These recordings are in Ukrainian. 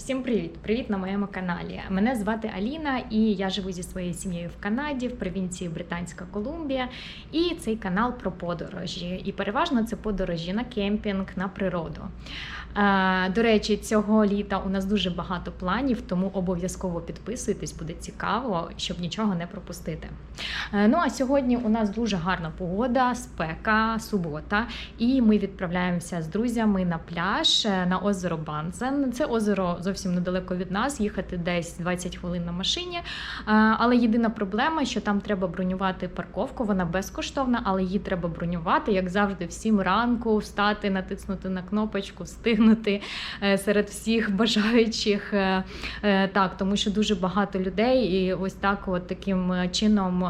всім привіт! Привіт на моєму каналі. Мене звати Аліна, і я живу зі своєю сім'єю в Канаді, в провінції Британська Колумбія. І цей канал про подорожі. І переважно це подорожі на кемпінг, на природу. Е, До речі, цього літа у нас дуже багато планів, тому обов'язково підписуйтесь, буде цікаво, щоб нічого не пропустити. Е, Ну а сьогодні у нас дуже гарна погода, спека, субота, і ми відправляємося з друзями на пляж е, на озеро Банзен. Це озеро зовсім недалеко від нас, їхати десь 20 хвилин на машині. Е, Але єдина проблема, що там треба бронювати парковку. Вона безкоштовна, але її треба бронювати, як завжди, в 7 ранку встати, натиснути на кнопочку, встигнути е, серед всіх бажаючих. Е, Так, тому що дуже багато людей, і ось так, от таким чином.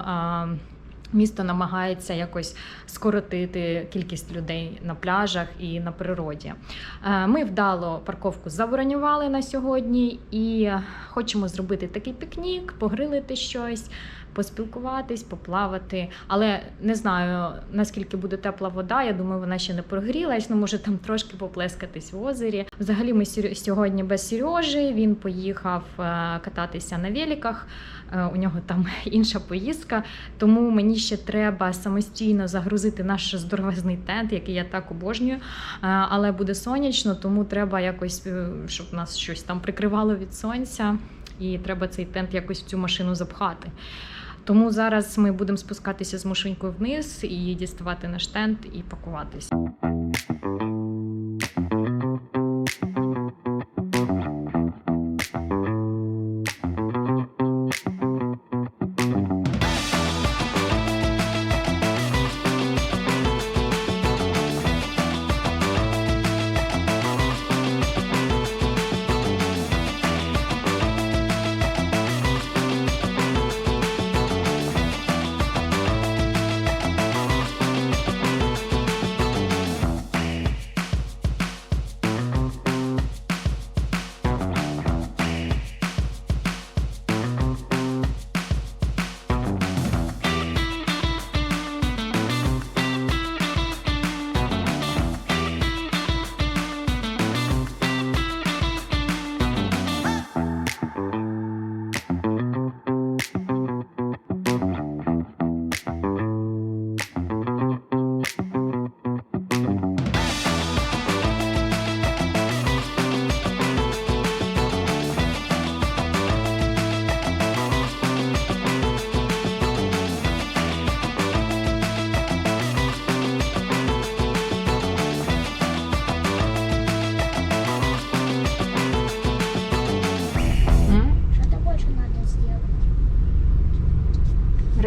Місто намагається якось скоротити кількість людей на пляжах і на природі. Е, Ми вдало парковку забронювали на сьогодні і хочемо зробити такий пікнік, погрилити щось, поспілкуватись, поплавати. Але не знаю наскільки буде тепла вода. Я думаю, вона ще не прогрілась. Ну може там трошки поплескатись в озері. Взагалі, ми сьо- сьогодні без Сережі. Він поїхав е, кататися на великах. Е, У нього там інша поїздка. Тому мені ще треба самостійно загрузити наш здоровезний тент, який я так обожнюю. Е, Але буде сонячно, тому треба якось, щоб нас щось там прикривало від сонця, і треба цей тент якось в цю машину запхати. Тому зараз ми будемо спускатися з машинкою вниз і діставати наш тент і пакуватися.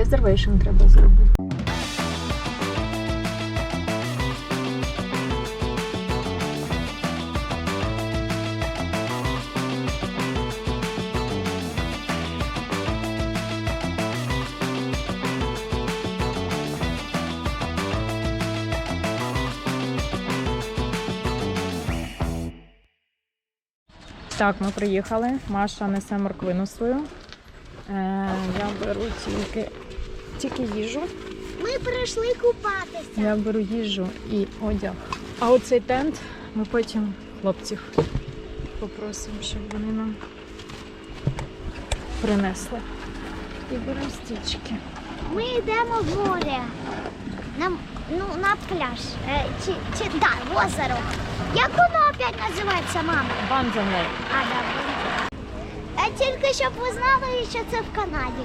Резервейшн треба зробити. Так, ми приїхали. Маша несе морквину свою. Е, я беру тільки, тільки їжу. Ми прийшли купатися. Я беру їжу і одяг. А оцей тент ми потім хлопців попросимо, щоб вони нам принесли. І беремо стічки. Ми йдемо в море. На, ну, на пляж. Е, чи, чи, да, в озеро. Як воно опять називається, мама? Банзанлей. А, да, Бонза. Е, тільки щоб ви знали, що це в Канаді.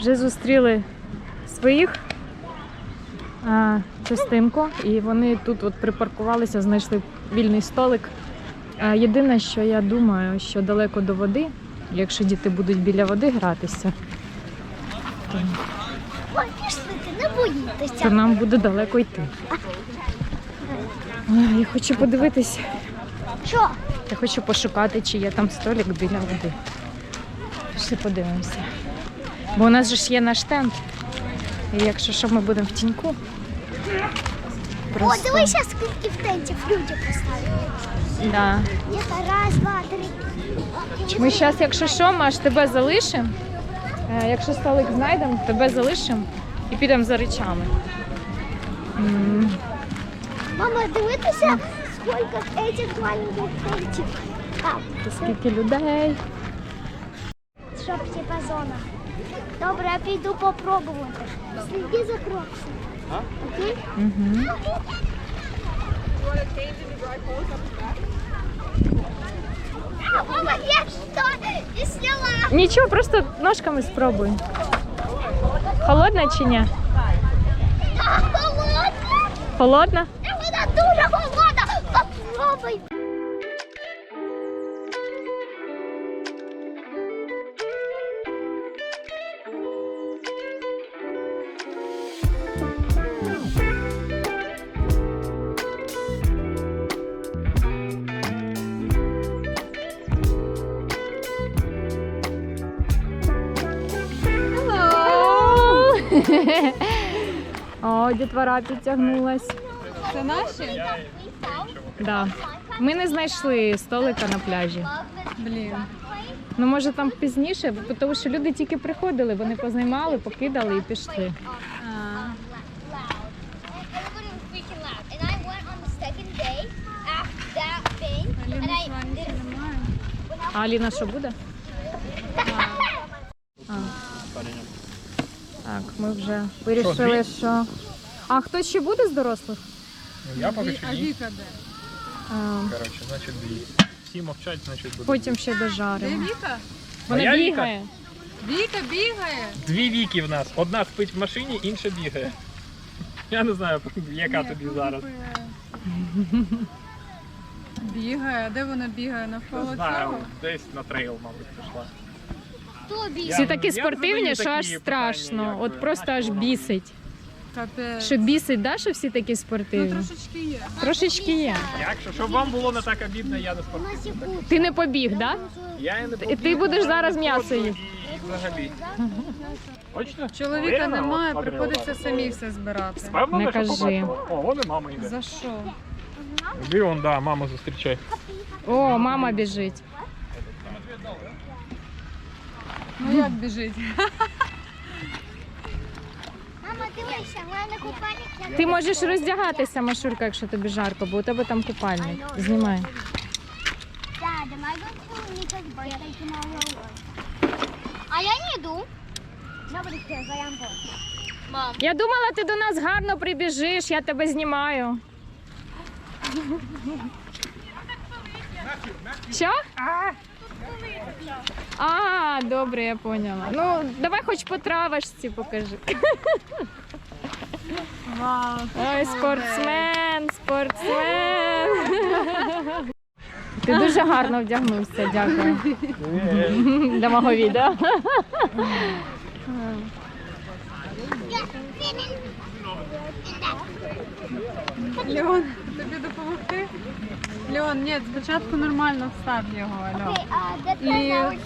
Вже зустріли своїх а, частинку, і вони тут от припаркувалися, знайшли вільний столик. А, єдине, що я думаю, що далеко до води, якщо діти будуть біля води гратися, то, Ой, пішли не то боїтеся. нам буде далеко йти. Ой, Я хочу подивитись, Що? я хочу пошукати, чи є там столик біля води. Пішли подивимося. Бо у нас же ж є наш тент. І якщо що, ми будемо в тіньку. О, дивися, скільки в тентів люди поставили. Да. Є раз, два, три. Ми зараз, якщо що, Маш, тебе залишимо. Е, Якщо столик знайдемо, тебе залишимо і підемо за речами. М, Мама, дивитися, скільки этих маленьких тентів. Скільки людей. щоб типа зона. Добре, я піду попробувати. Сліди за кроксом. Окей? Угу. Мама, я что? Не сняла. Нічого, просто ножками спробуй. Холодна чи ні? А, холодно. Холодна? Вона дуже холодна. Попробуй. О, дітвора підтягнулась. Це наші? Да. Ми не знайшли столика на пляжі. Блін. Ну, може, там пізніше, бо тому що люди тільки приходили, вони познаймали, покидали і пішли. А, Everybody was freaking loud. And I went on the second day after that thing. And I А Аліна що буде? А. Так, ми вже вирішили, що. А хто ще буде з дорослих? Ну, я поки що А ні. Віка де? А, Коротше, значить дві. Всі мовчать, значить буде. потім ще Де дожаримо. Віка? Вона Моя Віка? бігає. Віка бігає. Дві віки в нас. Одна спить в машині, інша бігає. Я не знаю, яка Ні, тобі зараз. бігає. Бігає. Де вона бігає? Навколо Не знаю, цього? десь на трейл, мабуть, пішла. Хто? Я- Всі такі я спортивні, що такі аж питання, страшно. як От ви. просто аж бісить. Капець. Що бісить, да, що всі такі спортивні? Ну трошечки є. Трошечки є. Якщо, щоб вам було не так обідно, я не На спортивний. Ти не побіг, да? Я і не Ти- побіг, ти будеш зараз м'ясо їсти. І взагалі. Точно? Чоловіка Уверена? немає, От, приходиться Андрій, самі все збирати. Впевнена, Не що кажи. побачила? О, вон і мама йде. За що? Іди он, да, маму зустрічай. О, мама біжить. Ну як біжить? Дивися, в мене купальник. Ти можеш роздягатися, Машурка, якщо тобі жарко, бо у тебе там купальник. Знімай. To Nika's birthday tomorrow? А я не. Mom. Я думала, ти до нас гарно прибіжиш, я тебе знімаю. Що? А, добре, я поняла. Ну, давай хоч по травашці покажи. Вау. Ой, спортсмен, спортсмен. Ти дуже гарно вдягнувся, дякую. Для мого відео. Леон, тобі допомогти? Леон, ні, спочатку нормально встав його, that's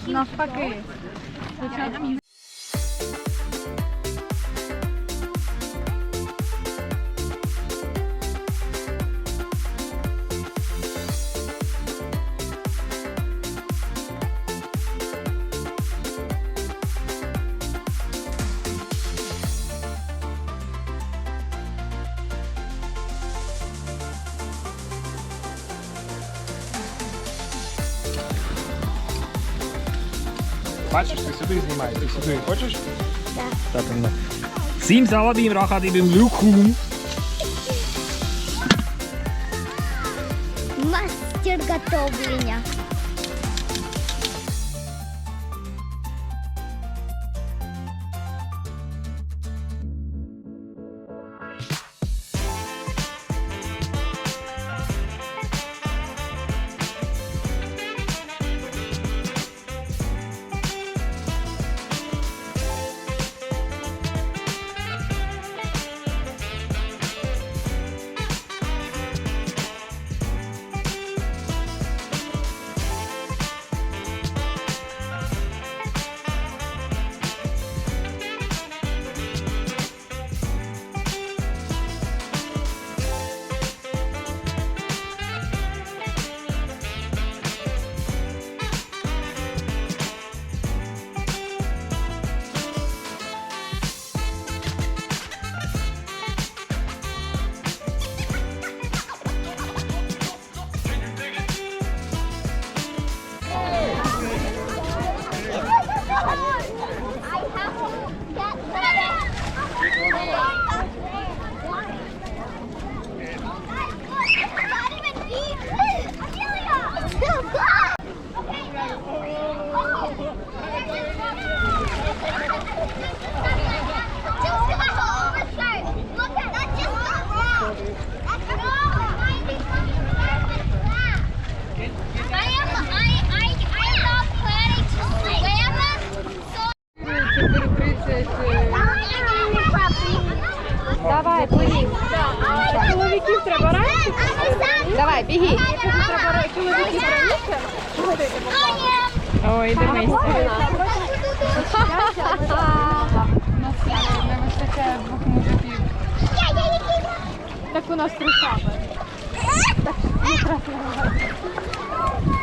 І навпаки. Спочатку Бачиш, ти сюди знімаєш, ти сюди хочеш? Так. Сім саладим рахадим люкум.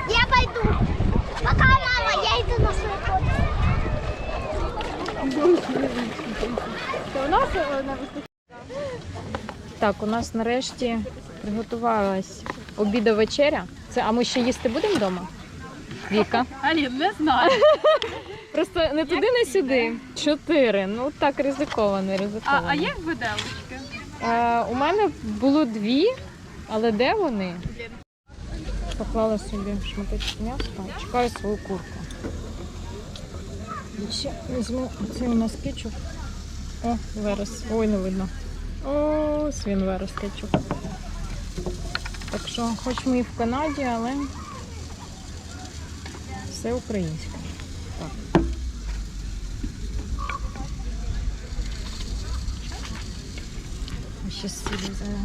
Я пойду. Пока, мама, я иду на вистачає. Так, у нас нарешті приготувалась обіда вечеря. Це, а ми ще їсти будемо вдома? Віка. Алін, не знаю. Просто не туди, не сюди. Чотири. Ну так ризиковано, А, ризиковано. а є виделочки? Е, у мене було дві, але де вони? Поклала собі шматочок м'яса, чекаю свою курку. І Ще візьму цей у нас кетчуп. О, верес. Ой, не видно. О, свін верес кетчуп. Так що, хоч ми і в Канаді, але все українське. Так. Ще сіль взяла.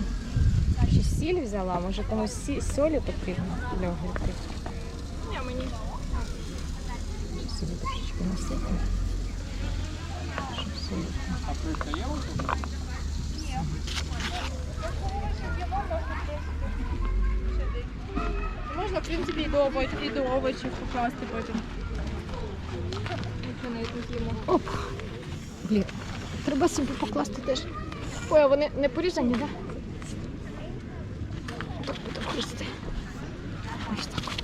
Ще сіль взяла, може комусь сі- солі потрібно для огірків. Ні, мені. Собі трошечки насипаю. Щоб солі. Можна, в принципі, і до овочів, і до овочів покласти потім. Якщо навіть не з'їмо. Блін, треба собі покласти теж. Ой, а вони не порізані, так? Так буде гристи. Ось так от.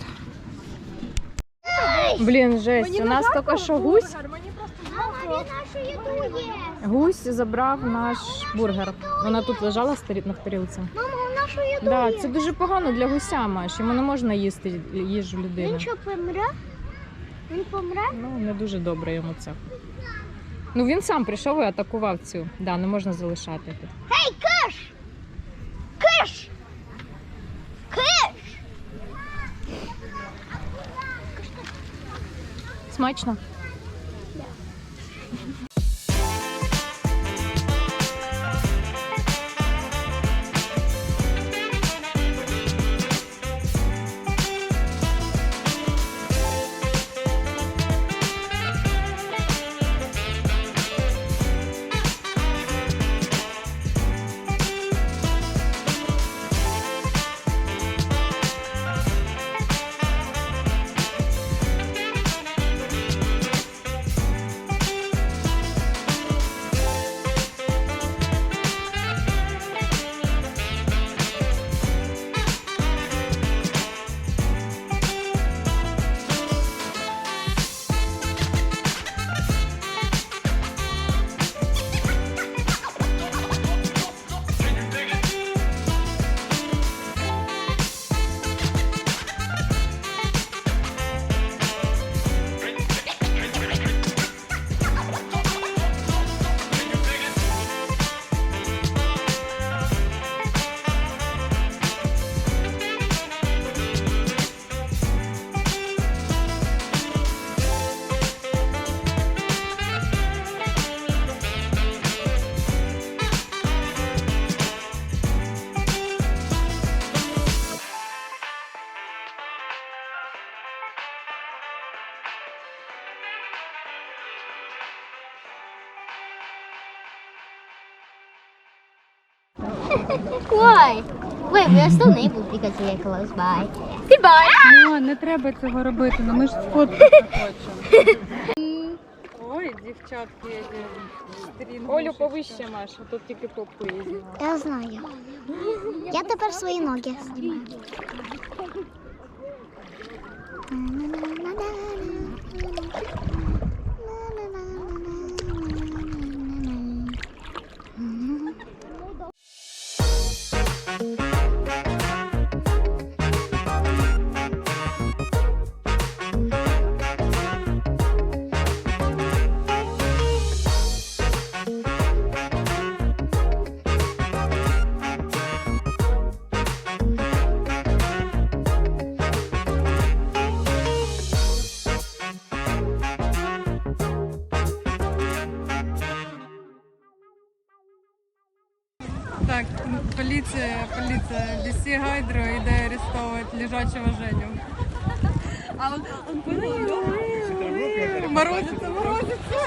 Блін, жесть, у нас тільки що гусь. Мені просто Мама, він нашу їду є. Гусь забрав наш бургер. Вона тут лежала старі- на тарілці. Мама, він нашу їду Да, є. це дуже погано для гуся, Маш. Йому не можна їсти їжу людини. Він що, помре? Він помре? Ну, не дуже добре йому це. Ну він сам прийшов і атакував цю. Да, не можна залишати тут. Смачно. Why? Wait, we are still neighbors because we are close by. Ну, не треба цього робити, ну ми ж сфоткати хочемо. Ой, дівчатки, які. Олю повище, Маша, тут тільки попу її знімала. Я знаю. Я тепер свої ноги знімаю. Лежачого Женю. А он, он морозиться, морозиться.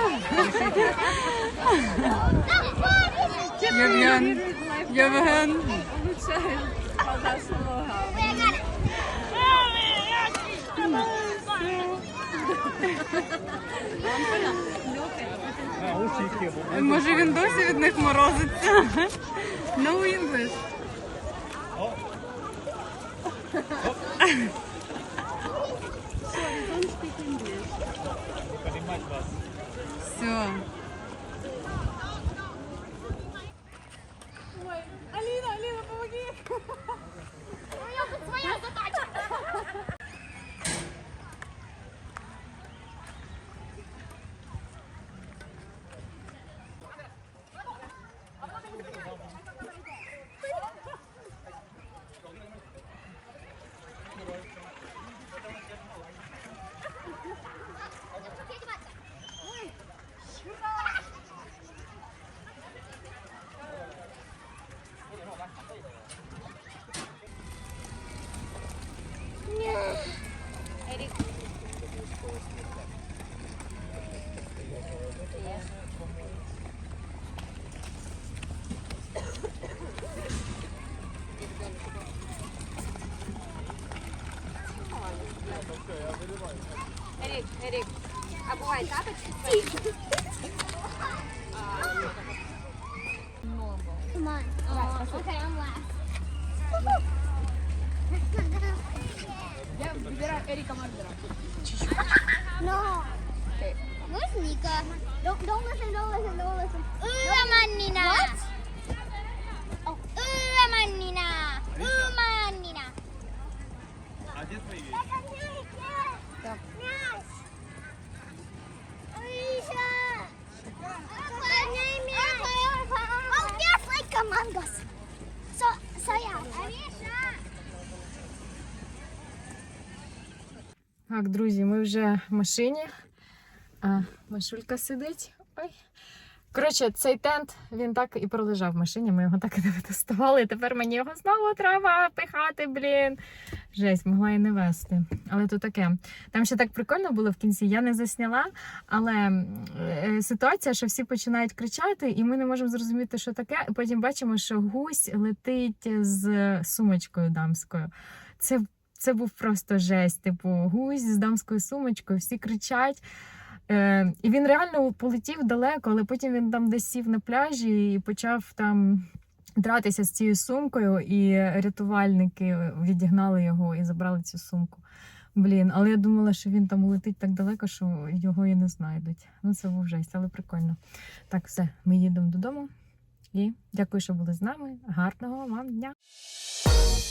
Євген, Євген. Може він досі від них морозиться? No English. Все. Ерік, Ерік, а буває тапочки? друзі, ми вже в машині. А, Машулька сидить. Ой. Коротше, цей тент він так і пролежав в машині. Ми його так і не витестували. Тепер мені його знову треба пихати, блін. Жесть, могла і не вести. Але то таке. Там ще так прикольно було в кінці. Я не засняла, але е, ситуація, що всі починають кричати, і ми не можемо зрозуміти, що таке. Потім бачимо, що гусь летить з сумочкою дамською. Це це був просто жесть. Типу, гусь з дамською сумочкою, всі кричать. Е, і він реально полетів далеко, але потім він там десь сів на пляжі і почав там дратися з цією сумкою, і рятувальники відігнали його і забрали цю сумку. Блін, але я думала, що він там улетить так далеко, що його і не знайдуть. Ну, це був жесть, але прикольно. Так, все, ми їдемо додому. І дякую, що були з нами. Гарного вам дня!